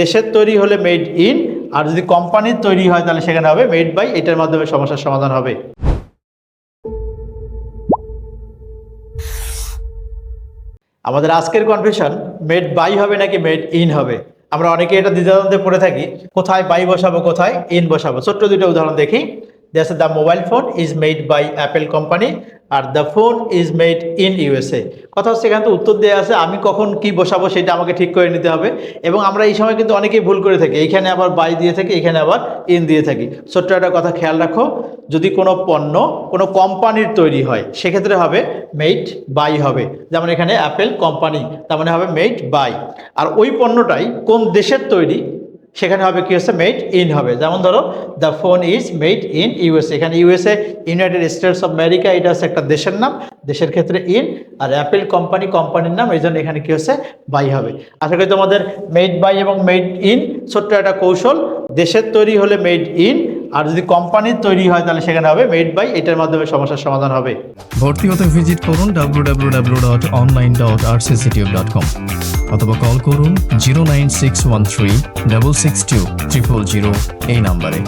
দেশের তৈরি হলে মেড ইন আর যদি কোম্পানির তৈরি হয় তাহলে সেখানে হবে মেড বাই এটার মাধ্যমে সমস্যার সমাধান হবে। আমাদের আজকের কনফিউশন মেড বাই হবে নাকি মেড ইন হবে? আমরা অনেকে এটা দ্বিধাদ্বন্দ্বে পড়ে থাকি, কোথায় বাই বসাবো, কোথায় ইন বসাবো। ছোট্ট দুটো উদাহরণ দেখি। দেশ the mobile phone is made by Apple company R the phone is made in USA কথা হচ্ছে এখানে তো উত্তর দেওয়া আছে, আমি কখন কি বসাবো সেটা আমাকে ঠিক করে নিতে হবে। এবং আমরা এই সময় কিন্তু অনেকেই ভুল করে থাকি, এইখানে আবার বাই দিয়ে থাকি এখানে আবার ইন দিয়ে থাকি। ছোট্ট একটা কথা খেয়াল রাখো, যদি কোনো পণ্য কোনো কোম্পানির তৈরি হয়, সেক্ষেত্রে হবে মেড বাই হবে। যেমন এখানে অ্যাপেল কোম্পানি তার মানে হবে মেড বাই আর ওই পণ্যটাই কোন দেশের তৈরি সেখানে হবে কি হচ্ছে মেড ইন হবে। যেমন ধরো the phone is made in USA এখানে USA United States of America এটা হচ্ছে একটা দেশের নাম, দেশের ক্ষেত্রে ইন আর অ্যাপেল কোম্পানি কোম্পানির নাম, এই জন্য এখানে কি হচ্ছে বাই হবে। আশা করি তোমাদের মেড বাই এবং মেড ইন ছোট্ট একটা কৌশল, দেশের তৈরি হলে মেড ইন আর যদি কোম্পানির তৈরি হয়, তাহলে সেখানে হবে মেড বাই এটার মাধ্যমে সমস্যার সমাধান হবে। ভর্তি হতে ভিজিট করুন www.online.rcctube.com অথবা কল করুন zero nine six one three double six two triple zero এই নাম্বারে।